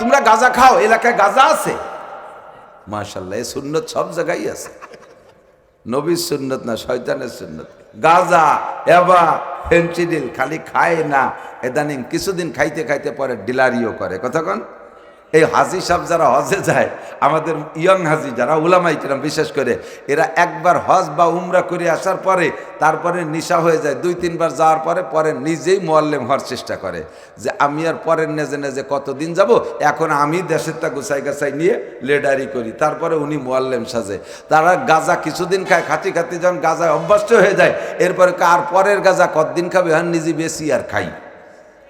তোমরা গাঁজা খাও, এলাকায় গাঁজা আছে? মাশাল্লাহ এই সুন্নত সব জায়গায় আছে। নবীর সুন্নত না, শয়তানের সুন্নত। গাজা, এবা ফেন্সিডিল খালি খায় না, এদানিং কিছুদিন খাইতে খাইতে পরে ডিলারিও করে। কতক্ষণ এই হাজি সাহেব যারা হজে যায়, আমাদের ইয়ং হাজি যারা উলামাই কিরাম, বিশেষ করে, এরা একবার হজ বা উমরা করে আসার পরে, তারপরে নিশা হয়ে যায়, দুই তিনবার যাওয়ার পরে পরে নিজেই মোয়াল্লেম হওয়ার চেষ্টা করে যে আমি আর পরের নেজে নেজে কতদিন যাব? এখন আমি দেশেরটা গুছাই গাছাই নিয়ে লেডারি করি, তারপরে উনি মোয়াল্লেম সাজে। তারা গাজা কিছুদিন খায় খাতি খাতি যখন গাজায় অভ্যস্ত হয়ে যায়, এরপরে কার পরের গাজা কতদিন খাবে হ্যাঁ নিজে বেশি আর খাই।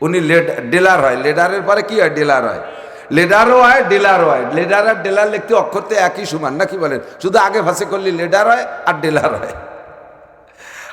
উনি লেড, ডিলার হয়, লেডারের পরে কি হয়, ডিলার হয়। লেডারও হয়, ডেলারও হয়। লেডার আর ডেলার লিখতে অক্ষরতে একই সমান, নাকি বলেন? শুধু আগে ভাষে করলে লেডার হয় আর ডেলার হয়।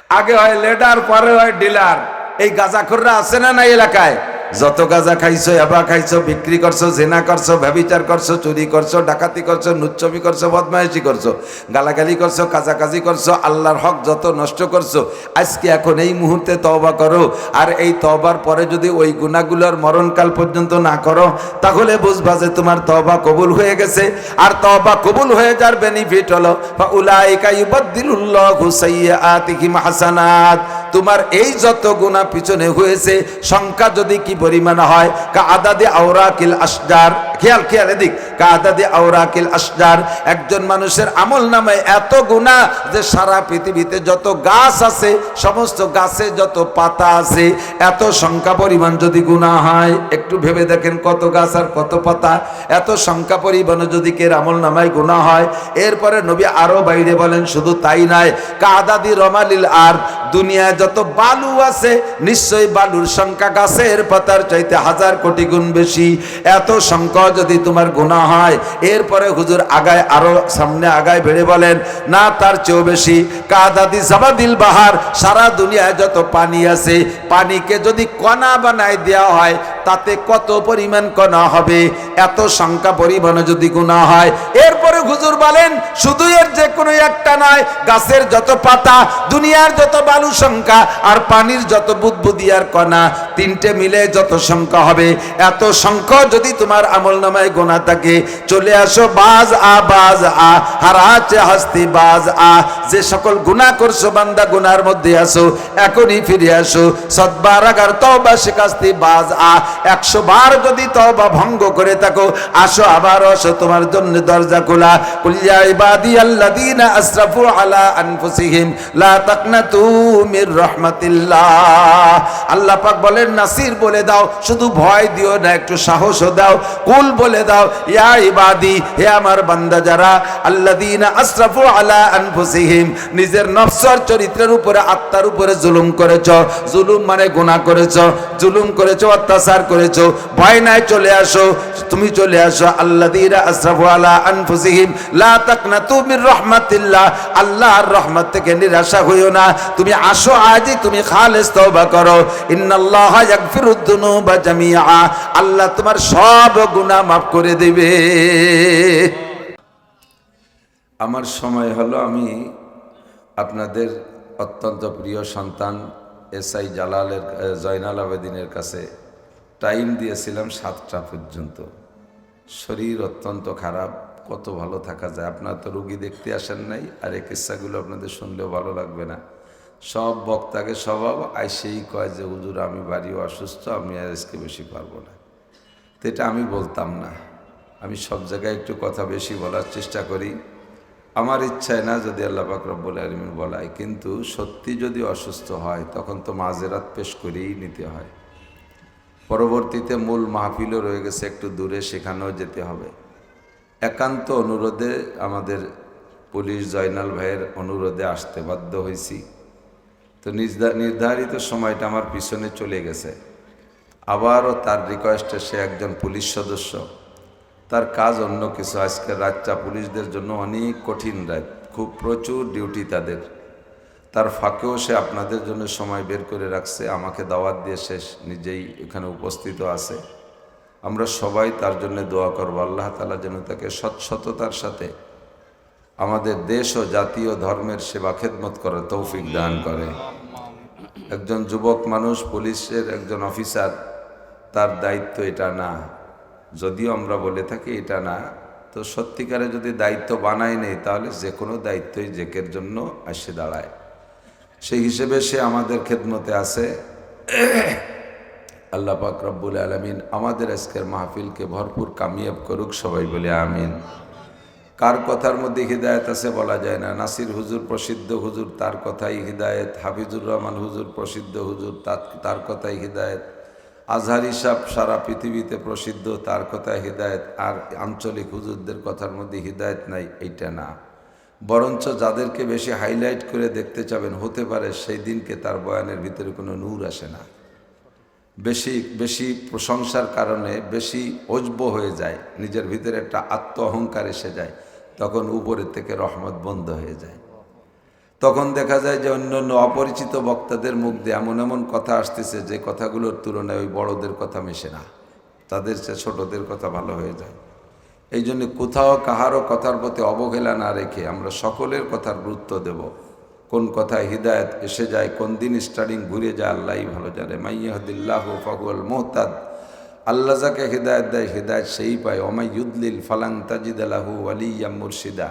আগে হয় লেডার, পরে হয় ডিলার। এই গাজাখররা আছে না না এলাকায়? যত গাজা খাইছো, এবা খাইছো, বিক্রি করছ, জেনা করছ, ব্যবিচার করছ, চুরি করছ, ডাকাতি করছ, নুচ্ছবি করছ, বদমাইশি করছ, গালাগালি করছ, কাজাকাজি করছ, আল্লাহর হক যত নষ্ট করছ, আজকে এখন এই মুহূর্তে তওবা করো। আর এই তওবার পরে যদি ওই গুণাগুলোর মরণকাল পর্যন্ত না করো, তাহলে বুঝবা যে তোমার তওবা কবুল হয়ে গেছে। আর তওবা কবুল হয়ে যার বেনিফিট হলো বা উলাইকা ইউবাদদিলুল্লাহু সাইয়্যাতিহিম হাসানাত। তোমার এই যত গুণা পিছনে হয়েছে, সংখ্যা যদি কি পরিমাণ হয়, কা আদাদে আওরাকিল আসজার খেয়াল খেয়াল, এদিক। কা আদাদে আওরাকিল আসজার একজন মানুষের আমল নামে এত গুণা যে সারা পৃথিবীতে যত গাছ আছে, সমস্ত গাছে যত পাতা আছে, এত সংখ্যা পরিমাণ যদি গুণা হয়, একটু ভেবে দেখেন কত গাছ আর কত পাতা। এত সংখ্যা পরিমাণ যদি কের আমল নামায় গুণা হয়, এরপরে নবী আরও বাইরে বলেন, শুধু তাই নয়, কাদাদি রমালিল আর, দুনিয়ায় যত বালু আছে, নিশ্চয়ই বালুর সংখ্যা গাছের পাতার চাইতে হাজার কোটি গুণ বেশি। এত সংখ্যা যদি তোমার গুণা হয়, এরপরে হুজুর আগায় আরও সামনে আগায় বেড়ে বলেন, না, তার চেয়েও বেশি। কাদাদি জাবাদিল বাহার, সারা দুনিয়ায় যত পানি আছে, পানিকে যদি কণা বানায় দেওয়া হয় তাতে কত পরিমাণ কণা হবে? এত সংখ্যা পরিমাণে যদি গুণা হয়, এরপরে হুজুর বলেন, শুধু এর যে কোনো একটা নয়, গাছের যত পাতা, দুনিয়ার যত বালু সংখ্যা, আর পানির যত বুদবুদিয়ার কণা, তিনটে মিলে যত সংখ্যা হবে। এত সংখ্যা যদি তোমার আমল নামায় গোনা থাকে, চলে আসো বাজ আ বাজ আ হারাচে হাস্তি বাজ আ। যে সকল গুনাহ করছ, বান্দা গুনার মধ্যে আসো, এখনই ফিরে আসো। সদবার আগার তওবা শিকাস্তি বাজ আ। একশো বার যদি তওবা ভঙ্গ করে থাকো, আসো আবার, আসো তোমার জন্য দরজা খোলা। কুল বলে দাও ইয়া আমার নিজের নফসর চরিত্রের উপরে, আত্মার উপরে জুলুম করেছ। জুলুম মানে গুনাহ করেছ। জুলুম করেছ, অত্যাচার করেছ চলে আসো, তুমি চলে আসো। আলা আনফুসিহিম, লা আল্লাহর রহমত থেকে নিরাশা হইও না। তুমি আসো আজই, তুমি খালেস তওবা করো। আল্লাহ তোমার সব গুনাহ মাফ করে দেবে। আমার সময় হলো আমি আপনাদের অত্যন্ত প্রিয় সন্তান এসআই জালালের জয়নাল আবেদিনের কাছে টাইম দিয়েছিলাম সাতটা পর্যন্ত। শরীর অত্যন্ত খারাপ, কত ভালো থাকা যায়। আপনারা তো রুগী দেখতে আসেন নাই, আর এই কিস্সাগুলো আপনাদের শুনলেও ভালো লাগবে না। সব বক্তাকে স্বভাব আইসেই কয় যে, হুজুর, আমি বাড়িও অসুস্থ, আমি আর আজকে বেশি পারব না। তো এটা আমি বলতাম না। আমি সব জায়গায় একটু কথা বেশি বলার চেষ্টা করি। আমার ইচ্ছায় না যদি আল্লাহ পাক রব্বুল আলমিন বলায়, কিন্তু সত্যি যদি অসুস্থ হয়, তখন তো মাজেরাত পেশ করেই নিতে হয়। পরবর্তীতে মূল মাহফিলও রয়ে গেছে একটু দূরে, সেখানেও যেতে হবে। একান্ত অনুরোধে আমাদের পুলিশ জয়নাল ভাইয়ের অনুরোধে আসতে বাধ্য হয়েছি তো নির্ধারিত সময়টা আমার পিছনে চলে গেছে। আবারও তার রিকোয়েস্টে সে একজন পুলিশ সদস্য। তার কাজ অন্য কিছু। আজকের রাতটা পুলিশদের জন্য অনেক কঠিন রাত। খুব প্রচুর ডিউটি তাদের। তার ফাঁকেও সে আপনাদের জন্য সময় বের করে রাখছে আমাকে দাওয়াত দিয়ে শেষ নিজেই এখানে উপস্থিত আছে। আমরা সবাই তার জন্য দোয়া করব আল্লাহ তালা যেন তাকে সৎসততার সাথে আমাদের দেশ ও জাতীয় ধর্মের সেবা খেদমত করার তৌফিক দান করে। একজন যুবক মানুষ পুলিশের একজন অফিসার তার দায়িত্ব এটা না। যদিও আমরা বলে থাকি এটা না তো সত্যিকারে যদি দায়িত্ব বানায় নেই তাহলে যে কোনো দায়িত্বই জেকের জন্য এসে দাঁড়ায়। সেই হিসেবে সে আমাদের খেদমতে আছে। আল্লাহ পাক রব্বুল আলমিন আমাদের আজকের মাহফিলকে ভরপুর কামিয়াব করুক সবাই বলে আমিন। কার কথার মধ্যে হৃদায়ত আছে বলা যায় না। নাসির হুজুর প্রসিদ্ধ হুজুর, তার কথাই হৃদায়ত। হাফিজুর রহমান হুজুর প্রসিদ্ধ হুজুর, তার কথাই হৃদায়ত। আজহারি সাহ সারা পৃথিবীতে প্রসিদ্ধ, তার কথায় হৃদায়ত। আর আঞ্চলিক হুজুরদের কথার মধ্যে হৃদায়ত নাই, এইটা না। বরঞ্চ যাদেরকে বেশি হাইলাইট করে দেখতে চাবেন, হতে পারে সেই দিনকে তার বয়ানের ভিতরে কোনো নূর আসে না। বেশি বেশি প্রশংসার কারণে বেশি অজব হয়ে যায়, নিজের ভিতরে একটা আত্ম অহংকার এসে যায়, তখন উপরের থেকে রহমত বন্ধ হয়ে যায়। তখন দেখা যায় যে অন্য অন্য অপরিচিত বক্তাদের মুখ দিয়ে এমন এমন কথা আসতেছে যে কথাগুলোর তুলনায় ওই বড়দের কথা মেশে না, তাদের চেয়ে ছোটদের কথা ভালো হয়ে যায়। এই জন্য কোথাও কাহারও কথার প্রতি অবহেলা না রেখে আমরা সকলের কথার গুরুত্ব দেব। কোন কথায় হৃদায়ত এসে যায়, কোন দিন স্টার্টিং ঘুরে যায়, আল্লাহই ভালো জানে। মাইয়াহদিল্লাহ ফাহুয়াল মোহতাদ, আল্লাহ যাকে হৃদায়ত দেয়, হৃদায়ত সেই পায়। ওমাই ইউদ্লিল ফালাং তাজিদ আলাহু আলিয়া মুর্শিদা,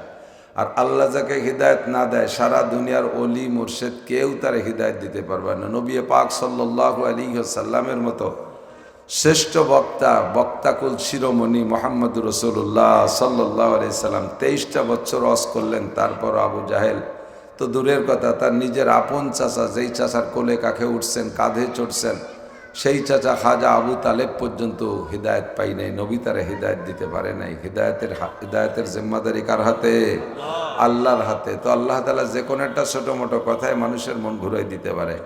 আর আল্লাহ যাকে হৃদায়ত না দেয়, সারা দুনিয়ার অলি মুর্শেদ কেউ তার হৃদায়ত দিতে পারবে না। নবী পাক সাল্লাহ আলী সাল্লামের মতো শ্রেষ্ঠ বক্তা বক্তাকুল শিরোমণি মোহাম্মদ রসুল্লাহ সাল্লাহ সাল্লাম তেইশটা বছর অস করলেন তারপর আবু জাহেল। তো দূরের কথা তার নিজের আপন চাচা যেই চাচার কোলে কাকে উঠছেন কাঁধে চড়ছেন সেই চাচা খাজা আবু তালেব পর্যন্ত হৃদায়ত পাই নাই। নবী তারা হৃদায়ত দিতে পারে নাই। হৃদায়তের হৃদায়তের জিম্মাদারি কার হাতে? আল্লাহর হাতে। তো আল্লাহ তালা যে কোনো একটা ছোটো মোটো কথায় মানুষের মন ঘুরাই দিতে পারে।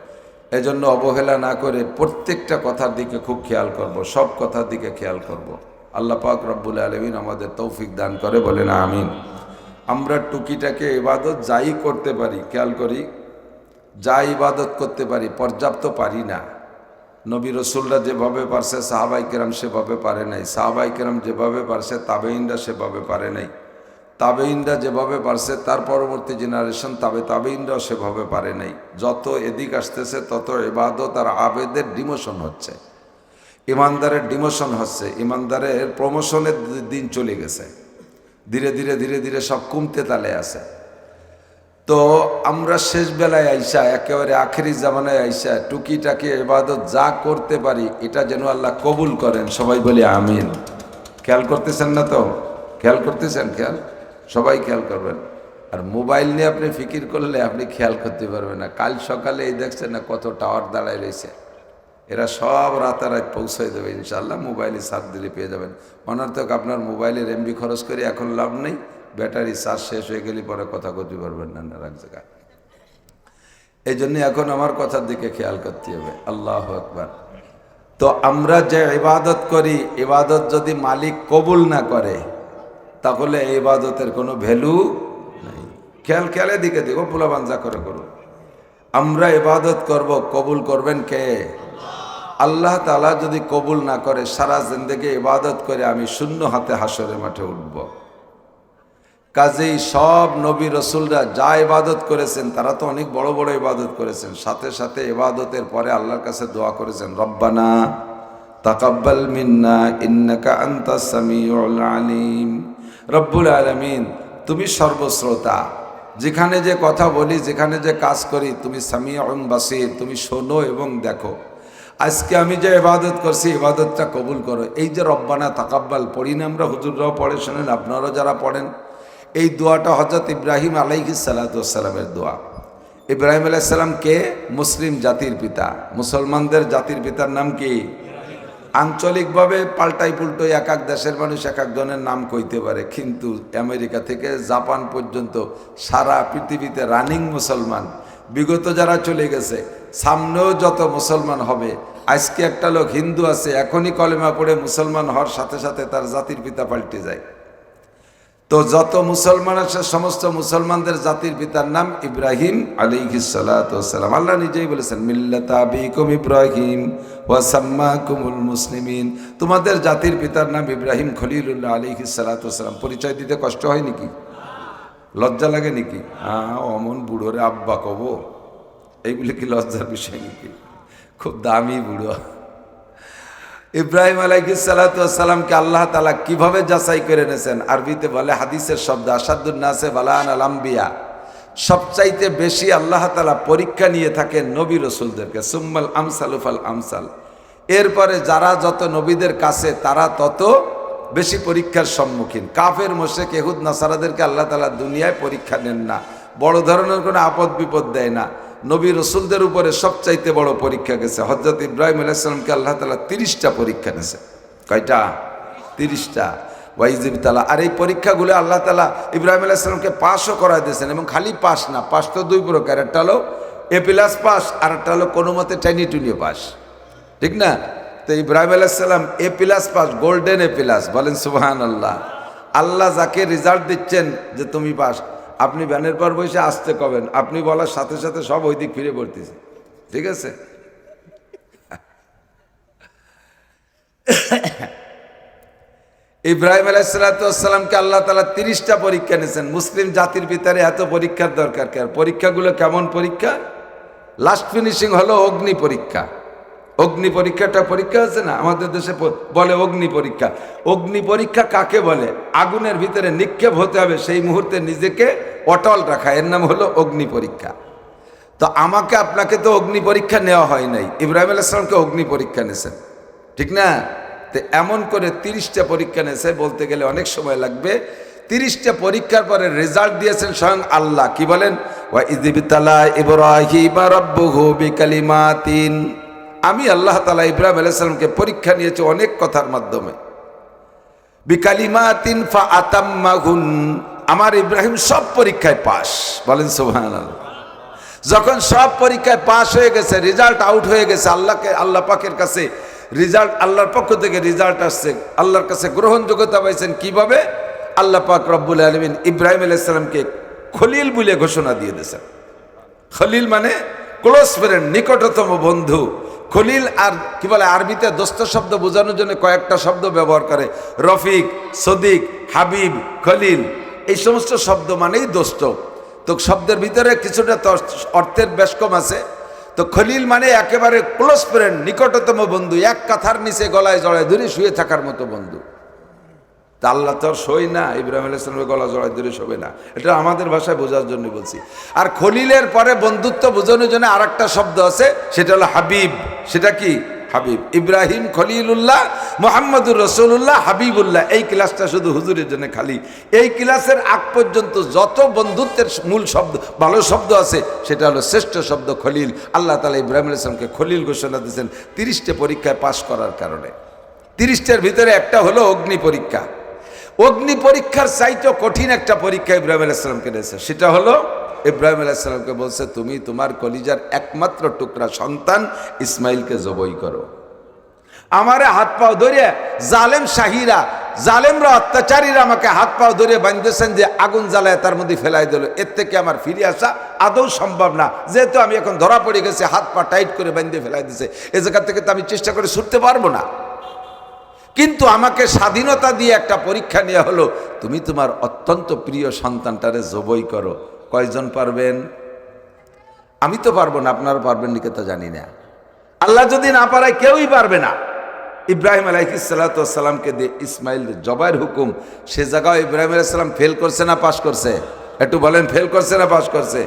এজন্য অবহেলা না করে প্রত্যেকটা কথার দিকে খুব খেয়াল করব, সব কথার দিকে খেয়াল করব। আল্লাহ পাক রব্বুল আলমিন আমাদের তৌফিক দান করে, বলেন আমিন। আমরা টুকিটাকে ইবাদত যাই করতে পারি, খেয়াল করি, যা ইবাদত করতে পারি, পর্যাপ্ত পারি না। নবী রসুলরা যেভাবে পারছে, সাহাবাই কেরাম সেভাবে পারে নাই, সাহাবাই কেরাম যেভাবে পারছে তাবেইনরা সেভাবে পারে নাই। তাবেইনরা যেভাবে পারছে, তার পরবর্তী জেনারেশন তাবে তাবেইনরাও সেভাবে পারে নাই। যত এদিক আসতেছে, তত এবাদত আর আবেদের ডিমোশন হচ্ছে। ইমানদারের ডিমোশন হচ্ছে, ইমানদারের প্রমোশনের দিন চলে গেছে। ধীরে ধীরে ধীরে ধীরে সব কমতে তালে আছে। তো আমরা শেষ বেলায় আইসা, একেবারে আখেরি জামানায় আইসা, টুকিটাকে এবাদত যা করতে পারি, এটা যেন আল্লাহ কবুল করেন। সবাই বলি আমিন। খেয়াল করতেছেন না তো? খেয়াল করতেছেন? খেয়াল? সবাই খেয়াল করবেন। আর মোবাইল নিয়ে আপনি ফিকির করলে আপনি খেয়াল করতে পারবেন না। কাল সকালে এই দেখছেন না কত টাওয়ার দাঁড়ায় রয়েছে। এরা সব রাতারাত পৌঁছাই দেবে ইনশাল্লাহ মোবাইলে সার দিলে পেয়ে যাবেন। অনর্থক আপনার মোবাইলের এমবি খরচ করে এখন লাভ নেই, ব্যাটারি চার্জ শেষ হয়ে গেলে পরে কথা করতে পারবেন না এক জায়গায় এই জন্য এখন আমার কথার দিকে খেয়াল করতে হবে। আল্লাহ আকবার। তো আমরা যে ইবাদত করি, ইবাদত যদি মালিক কবুল না করে তাহলে এই ইবাদতের কোনো ভ্যালু নেই। খেয়াল, খেয়ালে দিকে দিকে পোলাবাঞ্জা করে করুন আমরা ইবাদত করব, কবুল করবেন কে? আল্লাহ তালা যদি কবুল না করে, সারা জিন্দগি ইবাদত করে আমি শূন্য হাতে হাসরে মাঠে উঠব। কাজেই সব নবী রসুলরা যা ইবাদত করেছেন, তারা তো অনেক বড় বড় ইবাদত করেছেন। সাথে সাথে ইবাদতের পরে আল্লাহর কাছে দোয়া করেছেন, রব্বানা তাকাব্বাল মিন্না ইন্নাকা আন্তা সামিউল আলিম। রব্বুল আলমিন, তুমি সর্বশ্রোতা। যেখানে যে কথা বলি, যেখানে যে কাজ করি, তুমি সামিউন বাসির, তুমি শোনো এবং দেখো। আজকে আমি যে ইবাদত করছি, ইবাদতটা কবুল করো। এই যে রব্বানা তাকাব্বাল পড়ি না আমরা, হুজুররাও পড়ে, শোনেন আপনারাও যারা পড়েন, এই দোয়াটা হজরত ইব্রাহিম আলাইহি সালাতামের দোয়া। ইব্রাহিম আলাইসাল্লাম কে? মুসলিম জাতির পিতা। মুসলমানদের জাতির পিতার নাম কি? আঞ্চলিকভাবে পাল্টাই পুল্টো এক এক দেশের মানুষ এক একজনের নাম কইতে পারে। কিন্তু আমেরিকা থেকে জাপান পর্যন্ত সারা পৃথিবীতে রানিং মুসলমান। বিগত যারা চলে গেছে, সামনেও যত মুসলমান হবে, আজকে একটা লোক হিন্দু আছে, এখনই কলেমা পড়ে মুসলমান হওয়ার সাথে সাথে তার জাতির পিতা পাল্টে যায়। তো যত মুসলমান আছে, সমস্ত মুসলমানদের জাতির পিতার নাম ইব্রাহিম আলিহিসাল্লাম আল্লাহ নিজেই বলেছেন মিল্লাতাবিকুম ইব্রাহিম ওয়াসাম্মাকুমুল মুসলিমিন। তোমাদের জাতির পিতার নাম ইব্রাহিম খলিলুল্লাহ আলিহিসাল্লাম পরিচয় দিতে কষ্ট হয় নাকি? লজ্জা লাগে নাকি? হ্যাঁ অমন বুড়োরে আব্বা কব। এইগুলি কি লজ্জার বিষয় নাকি? খুব দামি বুড়ো। ইব্রাহিম আলাইসালাতামকে আল্লাহ তালা কীভাবে যাচাই করে এনেছেন? আরবিতে বলে, হাদিসের শব্দ আসাদুন্নাসে বালান আলাম্বিয়া সবচাইতে বেশি আল্লাহ তালা পরীক্ষা নিয়ে থাকেন নবী রসুলদেরকে, সুম্মাল আমসালুফাল আমসাল। এরপরে যারা যত নবীদের কাছে, তারা তত বেশি পরীক্ষার সম্মুখীন। কাফের মোশেক এহুদ নাসারাদেরকে আল্লাহ তালা দুনিয়ায় পরীক্ষা নেন না। বড় ধরনের কোনো আপদ বিপদ দেয় না। নবী রসুলদের উপরে সবচাইতে বড় পরীক্ষা গেছে। হজরত ইব্রাহিম আলাইসালামকে আল্লাহ তালা তিরিশটা পরীক্ষা নিয়েছে কয়টা? তিরিশটা। ওয়াইজিব তালা আর এই পরীক্ষাগুলো আল্লাহ তালা ইব্রাহিম আলাইসালামকে পাশও করা দিয়েছেন এবং খালি পাস না, পাস তো দুই প্রকার একটা হলো এ প্লাস পাস, আর একটা হলো কোনো মতে টাইনি টুনিও পাস। ঠিক না? তো ইব্রাহিম আলাইসাল্লাম A plus pass golden A plus বলেন সুবাহান আল্লাহ আল্লাহ যাকে রেজাল্ট দিচ্ছেন যে তুমি পাস আপনি ব্যানের পর বসে আসতে কবেন। আপনি বলার সাথে সাথে সব ওই দিক ফিরে পড়তেছে। ঠিক আছে? ইব্রাহিম আলাইসালাতামকে আল্লাহ তালা তিরিশটা পরীক্ষা নিয়েছেন। মুসলিম জাতির ভিতরে এত পরীক্ষার দরকার কে? পরীক্ষাগুলো কেমন পরীক্ষা? লাস্ট ফিনিশিং হলো অগ্নি পরীক্ষা। অগ্নি পরীক্ষাটা পরীক্ষা আছে না? আমাদের দেশে বলে অগ্নি পরীক্ষা। অগ্নি পরীক্ষা কাকে বলে? আগুনের ভিতরে নিক্ষেপ হতে হবে। সেই মুহূর্তে নিজেকে অটল রাখা, এর নাম হলো অগ্নি পরীক্ষা। তো আমাকে, আপনাকে তো অগ্নি পরীক্ষা নেওয়া হয় নাই। ইব্রাহিম আলাইসলামকে অগ্নি পরীক্ষা নিয়েছেন ঠিক না? তো এমন করে তিরিশটা পরীক্ষা নিয়েছে বলতে গেলে অনেক সময় লাগবে। তিরিশটা পরীক্ষার পরে রেজাল্ট দিয়েছেন স্বয়ং আল্লাহ। কি বলেন? আমি আল্লাহ তালা ইব্রাহিম আলাইসালামকে পরীক্ষা নিয়েছি অনেক কথার মাধ্যমে। বিকালিমাতিন ফা আতাম্মাহুন আমার ইব্রাহিম সব পরীক্ষায় পাস বলেন সুবহানাল্লাহ। যখন সব পরীক্ষায় পাশ হয়ে গেছে রেজাল্ট আউট হয়ে গেছে, আল্লাহকে, আল্লাহ পাকের কাছে রেজাল্ট আল্লাহর পক্ষ থেকে রেজাল্ট আসছে, আল্লাহর কাছে গ্রহণযোগ্যতা পাইছেন কীভাবে? আল্লাহ পাক রব্বুল আলমিন ইব্রাহিম আলাইসালামকে খলিল বলে ঘোষণা দিয়ে দিয়েছেন। খলিল মানে ক্লোজ ফ্রেন্ড নিকটতম বন্ধু। খলিল আর, কি বলে, আরবিতে দোস্ত শব্দ বোঝানোর জন্য কয়েকটা শব্দ ব্যবহার করে। রফিক, সদিক, হাবিব, খলিল। এই সমস্ত শব্দ মানেই দোস্ত। তো শব্দের ভিতরে কিছুটা অর্থের বেশ কম আছে। তো খলিল মানে একেবারে ক্লোজ ফ্রেন্ড, নিকটতম বন্ধু, এক কাথার নিচে গলায় জড়ায় দূরে শুয়ে থাকার মতো বন্ধু। তা আল্লাহ তো আর সই না, ইব্রাহিম আলাইসলামের গলা জড়াই দূরে শোবে না। এটা আমাদের ভাষায় বোঝার জন্য বলছি। আর খলিলের পরে বন্ধুত্ব বোঝানোর জন্য আর শব্দ আছে, সেটা হলো হাবিব। সেটা কি? হাবিব। ইব্রাহিম খলিলুল্লাহ, মোহাম্মদুর রসুল্লাহ হাবিবুল্লাহ। এই ক্লাসটা শুধু হুজুরের জন্য খালি। এই ক্লাসের আগ পর্যন্ত যত বন্ধুত্বের মূল শব্দ, ভালো শব্দ আছে, সেটা হলো শ্রেষ্ঠ শব্দ খলিল। আল্লাহ তালা ইব্রাহিম আলাইসলামকে খলিল ঘোষণা দিয়েছেন তিরিশটা পরীক্ষায় পাশ করার কারণে। তিরিশটার ভিতরে একটা হলো অগ্নি পরীক্ষা। অগ্নি পরীক্ষার চাইতে কঠিন একটা পরীক্ষা ইব্রাহিম আলাইসালামকে দিয়েছে। সেটা হলো ইব্রাহিম আলাইসালামকে বলছে, তুমি তোমার কলিজার একমাত্র টুকরা সন্তান ইসমাইলকে জবই করো। আমারে হাত পাও ধরে জালেম শাহিরা, জালেমরা অত্যাচারীরা আমাকে হাত পাও ধরে বাঁধতেছেন যে আগুন জ্বালায় তার মধ্যে ফেলাই দিল। এর থেকে আমার ফিরে আসা আদৌ সম্ভব না। যেহেতু আমি এখন ধরা পড়ে গেছি, হাত পা টাইট করে বাঁধতে ফেলাই দিছে, এ জায়গা থেকে তো আমি চেষ্টা করে ছুটতে পারব না। কিন্তু আমাকে স্বাধীনতা দিয়ে একটা পরীক্ষা নেওয়া হলো, তুমি তোমার অত্যন্ত প্রিয় সন্তানটারে জবই করো। কয়জন পারবেন? আমি তো পারব না, আপনারা পারবেন নাকি তো জানি না। আল্লাহ যদি না পারায় কেউই পারবে না। ইব্রাহিম আলাইসালামকে দিয়ে ইসমাইল জবাইয়ের হুকুম, সে জায়গায় ইব্রাহিম আলাইসালাম ফেল করছে না পাশ করছে? একটু বলেন ফেল করছে না পাশ করছে?